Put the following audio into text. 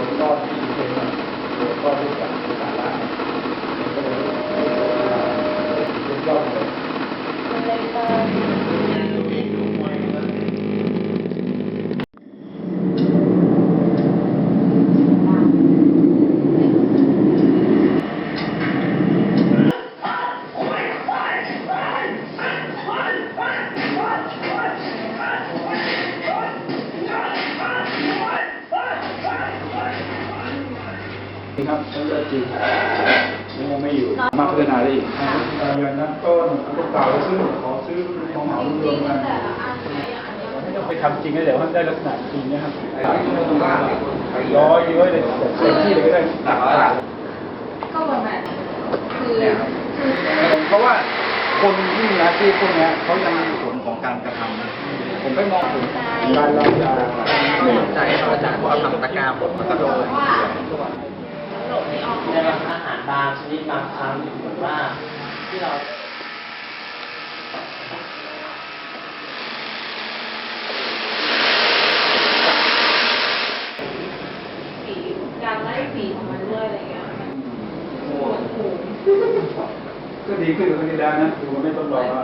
หัวก้อนที่เป็นหัวก้อนที่กับสาระมันก็เลยเป็นยอดเลย มันเลยเติม นี่ครับเขาเลือกจริงยังไม่อยู่ มาพัฒนาได้อีกอย่างนั้นต้นลูกเก่าซื้อขอซื้อของเหมารวมกันไม่ต้องไปทำจริงนะเดี๋ยวมันได้ลักษณะจริงนะครับร้อยเยอะเลยแบบเต็มที่เลยก็ได้ตัดตัดก็ประมาณนั้นคือเพราะว่าคนที่มีอาชีพพวกเนี้ยเขายังมีผลของการกระทำนะผมไม่มองถึงการรับยาไม่สนใจเขาจะพอทำตะกร้าผมมันก็โดน นิดบางครั้งเหมือนว่าที่เราฝีการไล่ฝีของมันเรื่อยอะไรเงี้ยมันปวดหูก็ดีขึ้นกว่าครั้งที่แล้วนะดูว่าไม่ต้องรอว่า